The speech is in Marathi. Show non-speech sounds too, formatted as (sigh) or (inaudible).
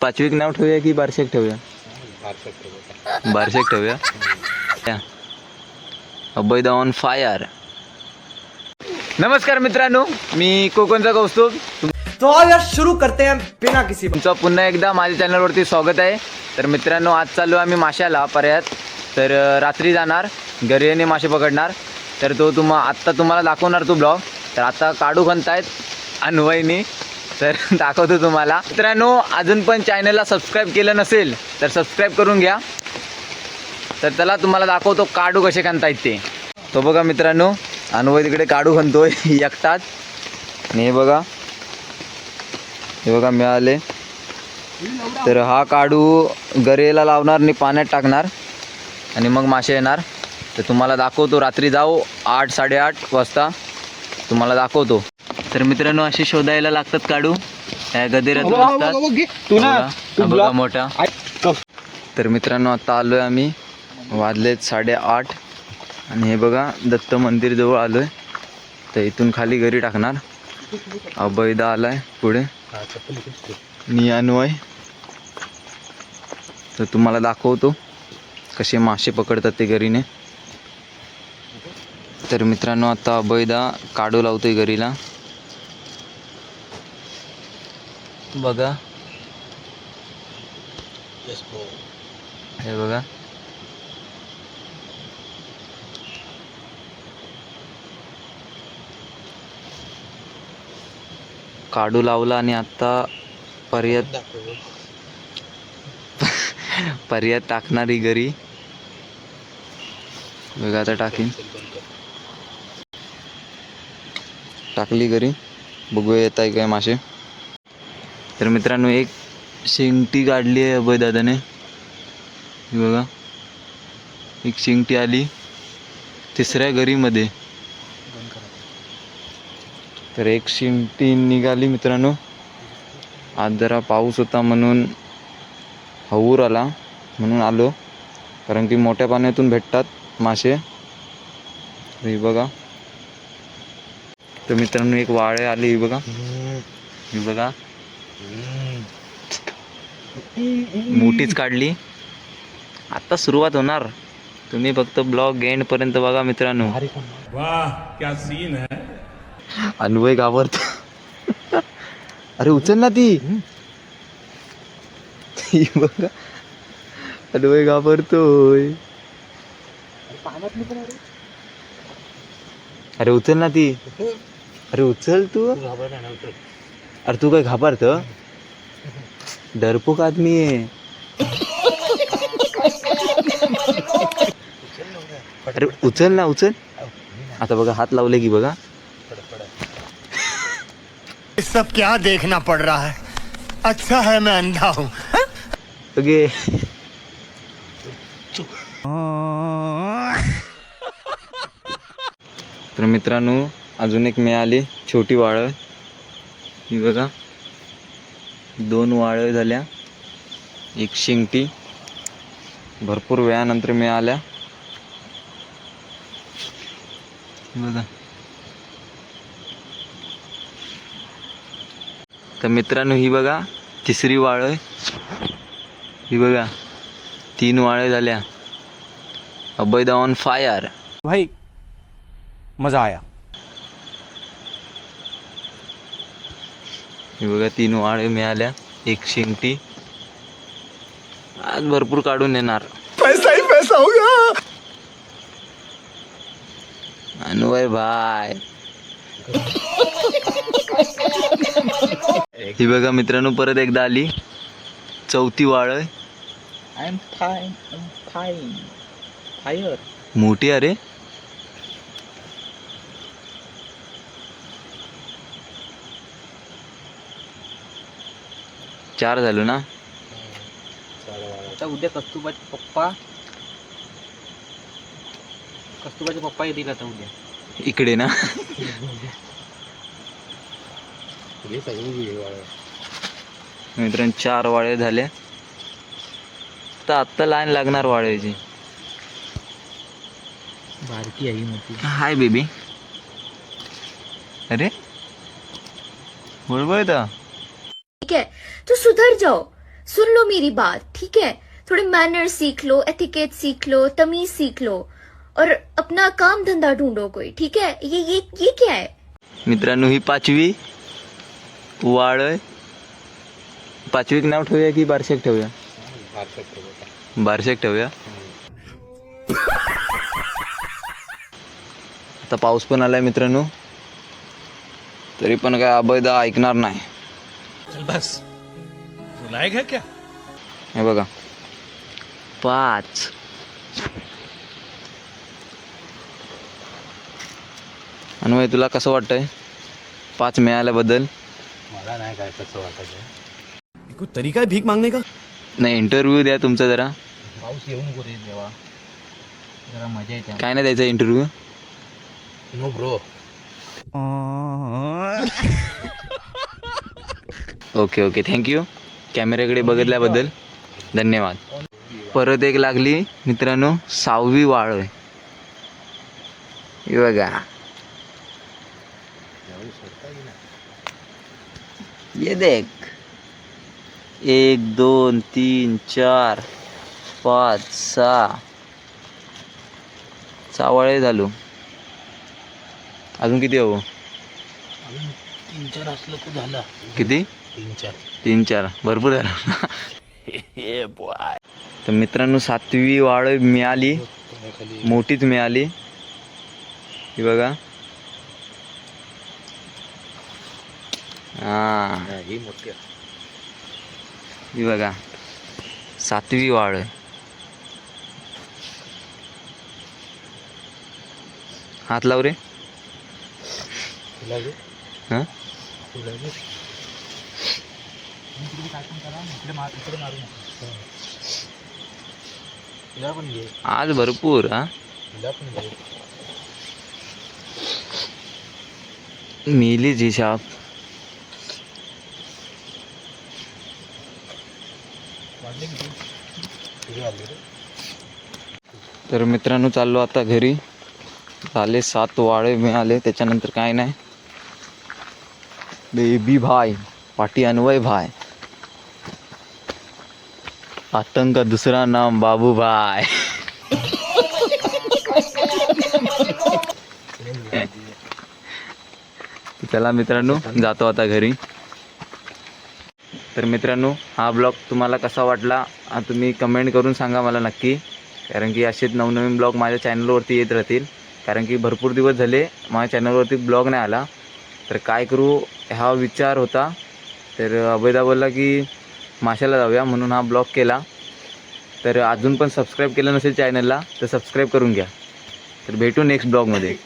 पाचवीक नाव ठेवूया की बारशेक ठेवूया? बारशेक ठेवूया. या. Abhay on fire. नमस्कार मित्रांनो मी कोकणचा कौस्तुभ. तो आओ यार शुरू करते हैं बिना किसी तुमचं पुन्हा एकदा माझ्या चॅनलवरती स्वागत आहे. तर मित्रांनो आज चाललो आम्ही माशाला पर्यात तर अं, रात्री जाणार घरी येणे मासे पकडणार. तर तो तुम्हा आत्ता तुम्हाला दाखवणार तो ब्लॉग. तर आता काढू खणतायत अन्वयनी. तर (laughs) दाखवतो तुम्हाला. मित्रांनो अजून पण चॅनलला सबस्क्राईब केलं नसेल तर सबस्क्राईब करून घ्या. तर त्याला तुम्हाला दाखवतो काढू कसे खणतायत ते. तो बघा मित्रांनो अनुभव तिकडे काढू खणतोय (laughs) एकटाच. आणि हे बघा. हे बघा मिळाले. तर हा काढू गरेला लावणार आणि पाण्यात टाकणार. आणि मग मासे येणार. तर तुम्हाला दाखवतो रात्री जाऊ आठ साडेआठ वाजता. तुम्हाला दाखवतो. तर मित्रांनो असे शोधायला लागतात काढू. बघा. मोठा. तर मित्रांनो आता आलो आहे आम्ही. वाजलेत साडेआठ. आणि हे बघा दत्त मंदिर जवळ आलो आहे तर इथून खाली घरी टाकणार. अभयदा आलाय पुढे. मी अन्वय. तर तुम्हाला दाखवतो कसे मासे पकडतात ते घरीने. तर मित्रांनो आता अभयदा काढू लावतोय घरीला. बघा. हे बघा. काढू लावला आणि आता पर्यात पर्यात टाकणारी घरी. बघा आता टाकीन. टाकली घरी. बघूया येत आहे काय मासे. तर मित्रांनो एक शेंगटी काढली आहे अभय दादाने बघा. एक शेंगटी आली. तिसऱ्या घरीमध्ये. तर एक शिंगटी निघाली मित्रांनो. आज जरा पाऊस होता म्हणून हवूर आला म्हणून आलो. कारण की मोठ्या पाण्यातून भेटतात मासे. हे बघा. तर मित्रांनो एक वाळे आली बघा. बघा. मोठीच काढली. आता सुरुवात होणार. तुम्ही फक्त ब्लॉग एंड पर्यंत बघा मित्रांनो. वाह क्या सीन है. अन्वय घाबरतो अरे उचल ना ती. ती बघा. अन्वय घाबरतोय. अरे उचल ना ती. अरे उचल तू. अरे तू काय घाबरत? डरपोक आदमी आहे. अरे उचल ना उचल. आता बघा हात लावले की बघा. सब क्या देखना पड़ रहा है? अच्छा है मैं अंधा हूँ। ओके. तर मित्रांनो अजून एक मिळाली छोटी वाळळ ही बघा. दोन वाळ झाल्या. एक शिंगटी. भरपूर वेळानंतर मिळाल्या. बघा. तर मित्रांनो ही बघा तिसरी वाळ ही बघा तीन वाळे झाल्या. अभयदा ऑन फायर भाई मजा आया. ही बघा तीन वाळे मिळाल्या. एक शिंगटी आज भरपूर काढून येणार. पैसा ही पैसा होगा अन्वय भाय ही बघा मित्रांनो परत एकदा आली. चौथी वाळ. I am fine I am fine fire मोठी अरे. चार झालो ना? आता उद्या कस्तुबाचे पप्पा. कस्तुबाचे पप्पा येतील आता उद्या. इकडे ना? मित्रांनो चार वाळे झाले. तर आत्ता लाईन लागणार वाळ्याची बारकी आई मोठी. Hi baby. अरे? बरोबर ठीक है तो सुधर जाओ। सुन लो मेरी बात ठीक है? थोड़े मैनर सीख लो एथिकेट सीख लो तमीज सीख लो और अपना काम धंधा ढूंढो कोई ठीक है? ये ये ये क्या है? मित्रांनो ही पाचवी वाळ पाचवीक नाव ठेवूया की बारशेक ठेवूया? बारशेक ठेवूया. आता पाऊस पण आलाय मित्रांनो. तरी पण काय अभयदा ऐकणार नाही. चल बस. लायक है क्या? हे बघा. पाच. अन्वय तुला कसं वाटतंय? पाच मिळाल्याबद्दल? मला नाही काय कसं वाटत कोई तरीका है भीख मांगने का? नाही इंटरव्ह्यू द्या तुमचा जरा. पाऊस येऊन गोरे देवा. जरा मजा येते. काय नाही द्यायचा interview no bro okay okay thank you कॅमेऱ्याकडे बघितल्याबद्दल धन्यवाद. परत एक लागली मित्रांनो सहावी वाळ आहे. बघा. ये देख. एक दोन तीन चार पाच सहा. सहा वाळे झालो. अजून किती हवं? तीन चार असलं तर झालं. किती? तीन चार तीन चार भरपूर झालं (laughs) तर मित्रांनो सातवी वाळ मिळाली. मोठीच मिळाली. ही बघा. हा. ही मोठी. ही बघा. सातवी वाळ हात लाव रे. घे हां? आज भरपूर हा? तुला पण शाप तर मित्रांनो चाललो आता घरी. झाले सात वाळे मिळाले. त्याच्यानंतर काय नाही. बेबी भाई पाटी अन्वय भाई। आतंक दुसरा नाम बाबू भाय (laughs) चला मित्रांनो जातो आता घरी। तर मित्रांनो हा ब्लॉग तुम्हाला कसा वाटला तुम्ही कमेंट करून सांगा मला नक्की. कारण की असेच नवनवीन ब्लॉग माझ्या चॅनलवरती येत राहतील. कारण की भरपूर दिवस झाले माझ्या चॅनलवरती ब्लॉग नाही आला. तर काय करू हा विचार होता. तर अभयदा बोलला की माशाला जाऊया म्हणून हा ब्लॉग केला. तर अजून पण सबस्क्राईब केलं नसेल चॅनलला तर सबस्क्राईब करून घ्या. तर भेटू नेक्स्ट ब्लॉगमध्ये